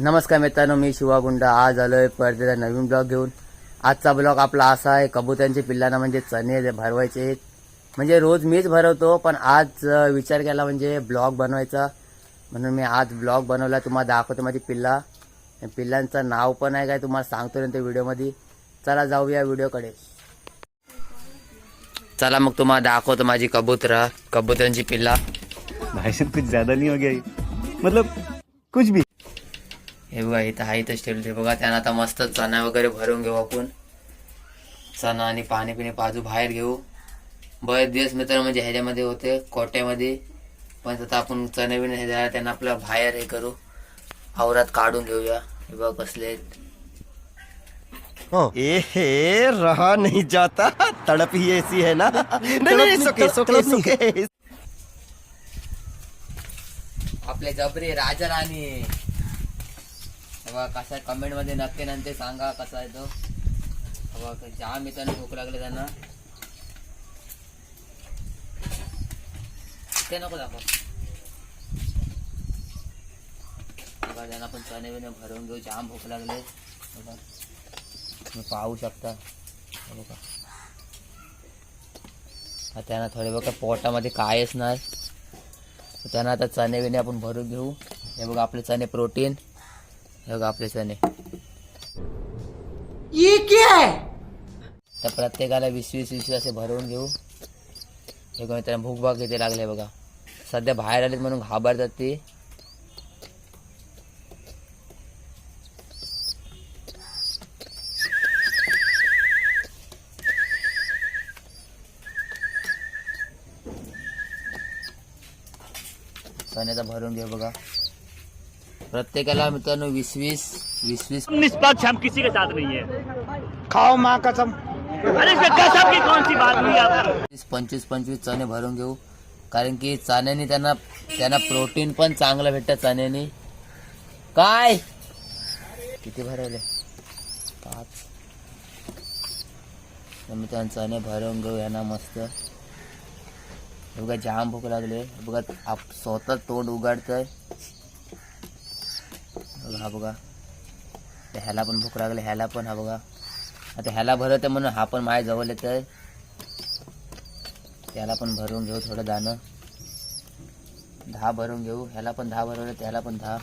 नमस्कार मित्रांनो मी शिवागुंडा आज आलोय परत नवीन ब्लॉग घेऊन. आजचा ब्लॉग आपला असा आहे कबुतरांच्या पिल्लांना म्हणजे चणे भरवायचे आहेत. म्हणजे रोज मीच भरवतो पण आज विचार केला म्हणजे ब्लॉग बनवायचा. म्हणून मी आज ब्लॉग बनवला तुम्हाला दाखवतो माझी पिल्ला. पिल्लांचं नाव पण आहे काय तुम्हाला सांगतो नंतर व्हिडिओमध्ये. चला जाऊया व्हिडिओकडे. चला मग तुम्हाला दाखवतो माझी कबुतर कबुतरांची पिल्ला. भाषण साहब कुछ ज्यादा नाही हो गया मतलब कुछ भी। हे बघा इथं आहे इथं ठेवले बघा त्यांना आता मस्त चणा वगैरे भरून घेऊ आपण. चणा आणि पाणी पिणे पाजू बाहेर घेऊ. बरेच दिवस मित्र म्हणजे ह्याच्यामध्ये होते कोट्यामध्ये. पण आता आपण चणे बिणे ह्याच्या त्यांना आपलं बाहेर हे करू. आवरात काढून घेऊया. हे बघ कसले. ए हे रहा नहीं जाता. तड़प ही ऐसी है ना. नहीं नहीं सुके सुके सुके आपले जबरे राजा राणी. हे बघा कसा कमेंटमध्ये नक्की नंतर सांगा कसा आहे तो. बघा जाम मित्रांनो भूक लागले त्यांना. ते नको दाखव. बघा त्यांना पण चणे बिने भरून घेऊ. जाम भूक लागले. बघा. तुम्ही पाहू शकता. बघा. त्यांना थोडे बघा पोटामध्ये कायच नाही त्यांना आता चणे बिणे आपण भरून घेऊ. हे बघा आपले चणे प्रोटीन बघा आपले चणे तर प्रत्येकाला वीस वीस वीस असे भरवून घेऊ. हे त्यांना भूक भाग किती लागले बघा. सध्या बाहेर आलेत म्हणून घाबरतात ते. चण्याचा भरून घे बघा. प्रत्येकाला मित्रांनो वीस वीस वीस वीस निष्पक्ष हम किसी के साथ नहीं है। खाओ माँ कसम। अरे इसमें गजब की कौन सी बात हुई आप? वीस पंचवीस पंचवीस चणे भरून घेऊ. कारण की चण्याने त्यांना त्यांना प्रोटीन पण चांगलं भेटतं चण्याने. काय? किती भरवले? पाच. मित्रांनो चणे भरून घेऊ यांना मस्त. बघा जाम भूक लागले. बघा आप स्वतः तोंड उघडतंय. बघा हा बघा. तर ह्याला पण भूक लागले ह्याला पण हा बघा. आता ह्याला भरवते म्हणून हा पण माय जवळ येत आहे त्याला पण भरून घेऊ थोडं दाणं. दहा भरून घेऊ ह्याला पण दहा भरवलं त्याला पण दहा.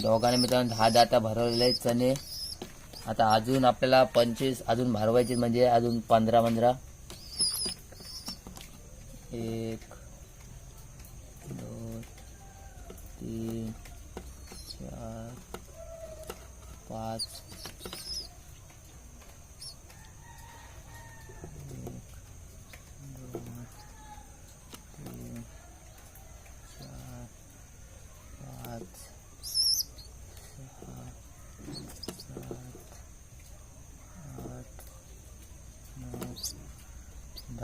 दोघांनी मित्रांनो दहा दहा आता भरवलेले आहेत चणे आता अजून आपल्याला पंचवीस अजून भरवायचे म्हणजे अजून पंधरा पंधरा. एक दोन तीन चार पाच एक दोन तीन चार पाच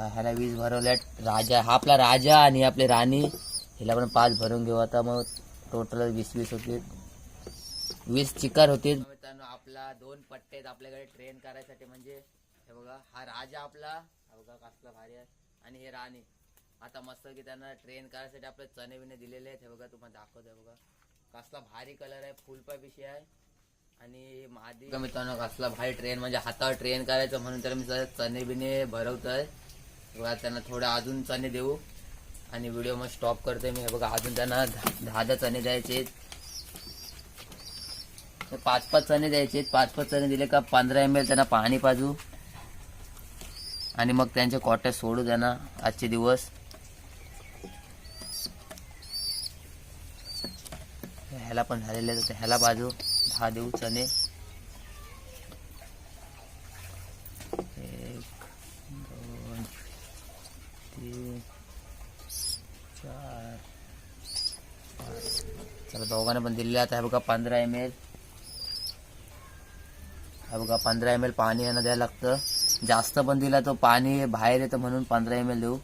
ह्याला वीस भरवल्यात राजा हा आपला राजा आणि आपले राणी हिला पण पाच भरून घेऊ. आता मग टोटल वीस वीस होतील. वीस चिकार होतील. आपला दोन पट्टे आहेत आपल्याकडे ट्रेन करायसाठी. म्हणजे हे बघा हा राजा आपला बघा कसला भारी आहे. आणि हे राणी. आता मस्त की त्यांना ट्रेन करायसाठी आपले चणे बिणे दिलेले आहेत. हे बघा तुम्हाला दाखवतो बघा. कसला भारी कलर आहे. फुलपा आहे. आणि माझी मित्रांनो कसला भारी ट्रेन म्हणजे हातावर ट्रेन करायचं म्हणून तर मी चणे बिने भरवतोय. बघा त्यांना थोडं अजून चणे देऊ. आणि व्हिडिओ मग स्टॉप करतोय मी. हे बघा अजून त्यांना दहा दहा चणे द्यायचे पाच पाच चणे द्यायचे पाच पाच चणे दिले का पंधरा एम एल त्यांना पाणी पाजू. आणि मग त्यांचे कॉटे सोडू त्यांना आजचे दिवस. ह्याला पण झालेले तर ह्याला बाजू दहा देऊ चणे एक दोन तीन चार पाच. चला दोघांना पण दिलेले आता हे बघा पंधरा एम एल हे बघा पंधरा एम एल पाणी यांना द्यायला लागतं. जास्त पण दिला तो पाणी बाहेर येतं म्हणून पंधरा एम एल देऊ.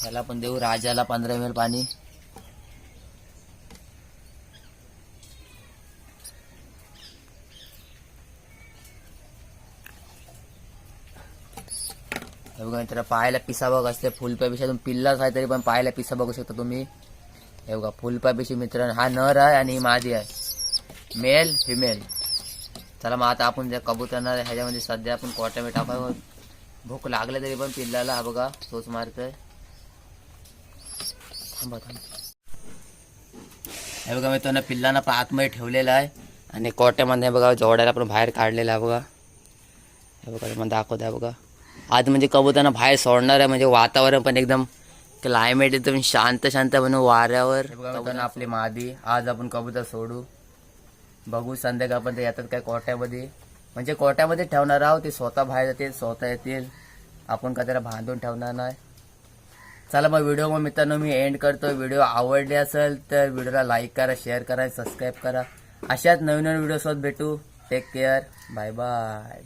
ह्याला पण देऊ राजाला पंधरा एम एल पाणी. हे बघा मित्र पायाला पिसा बघ असते फुलपापेक्षा तुम्ही पिल्लाच आहे तरी पण पायाला पिसा बघू शकता तुम्ही. हे बघा फुलपापेशी मित्र हा नर आहे आणि ही मादी आहे. मेल फिमेल चला मग आता आपण ज्या कबुतरना ह्याच्यामध्ये सध्या आपण कोटा मी टाकावं. भूक लागले तरी पण पिल्लाला हा बघा सोच मारतोय. थांबा हे बघा मित्रांनो पिल्लांना पण आतमध्ये ठेवलेला आहे. आणि कोट्यामध्ये बघा जोड्याला पण बाहेर काढलेला आहे बघा. हे बघा मला दाखवत आहे बघा. आज म्हणजे कबूतरांना बाहेर सोडणार आहे म्हणजे वातावरण पण एकदम क्लायमेट एकदम शांत शांत म्हणून वाऱ्यावर. कबूतर आपली मादी. आज आपण कबूतर सोडू. बघू संध्याकाळ पण ते येतात काय कोट्यामध्ये. म्हणजे कोट्यामध्ये ठेवणार आहोत ते स्वतः बाहेर जातील स्वतः येतील. आपण का त्याला बांधून ठेवणार नाही. चला मग व्हिडिओ मग मित्रांनो मी एंड करतो व्हिडिओ आवडले असेल तर व्हिडिओला लाईक करा शेअर करा सबस्क्राईब करा. अशाच नवीन नवीन व्हिडिओसोबत भेटू. Take care bye bye